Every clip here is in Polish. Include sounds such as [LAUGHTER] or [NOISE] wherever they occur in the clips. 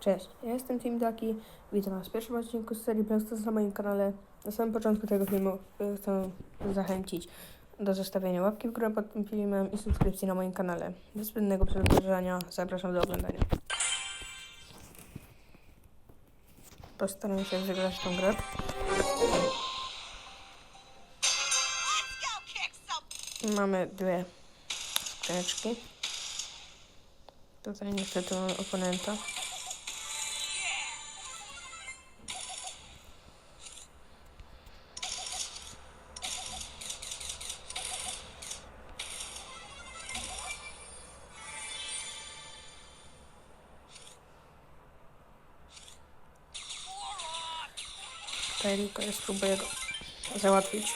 Cześć, ja jestem Tim Daki. Witam Was w pierwszym odcinku z serii Brawl Stars na moim kanale. Na samym początku tego filmu y, chcę zachęcić do zostawienia łapki w górę pod tym filmem i subskrypcji na moim kanale. Bez zbędnego przedłużania zapraszam do oglądania. Postaram się wygrać tą grę. Mamy dwie skrzyneczki. Tutaj niestety mamy oponenta. Tylko ja spróbuję go załatwić.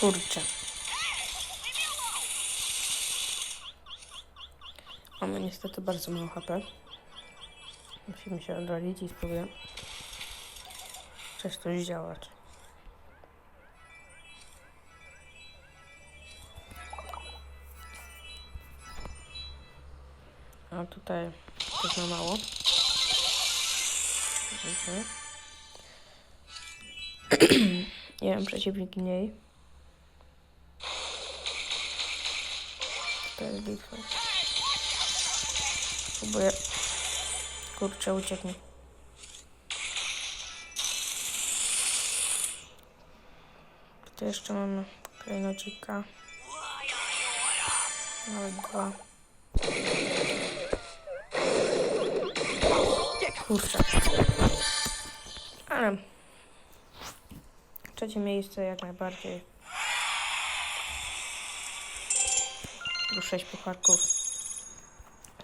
Kurczę. Mamy niestety bardzo mało HP. Musimy się odrodzić i spróbuję coś tu zdziałać. A tutaj też ma mało. Mhm. [CLEARS THROAT] Nie wiem, przeciwnik mniej. To jest bitwa. Próbuję. Kurczę, uciekł mi. Tu jeszcze mamy klejnocika. Nawet dwa. Kurczę. Ale trzecie miejsce jak najbardziej. Już sześć pucharków.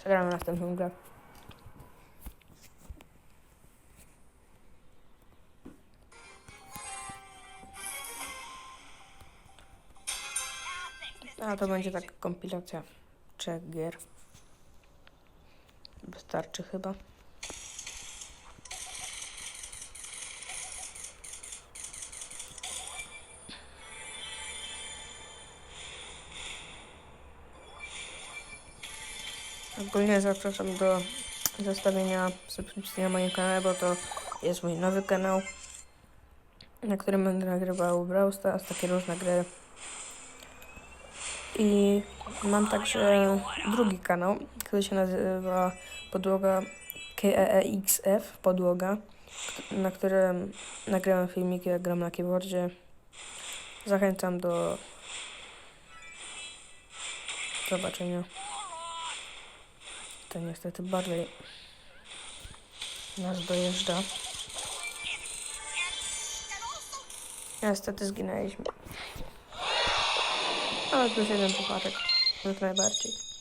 Zagramy następną grę. A to będzie taka kompilacja trzech gier. Wystarczy chyba. Ogólnie zapraszam do zostawienia subskrypcji na moim kanale, bo to jest mój nowy kanał, na którym będę nagrywał Brawl Stars, takie różne gry. I mam także drugi kanał, który się nazywa Podłoga KEEXF, Podłoga, na którym nagrywam filmiki, jak gram na keyboardzie. Zachęcam do zobaczenia. To niestety bardziej nas dojeżdża. Niestety zginęliśmy. Ale plus jeden pucharek. Jak najbardziej.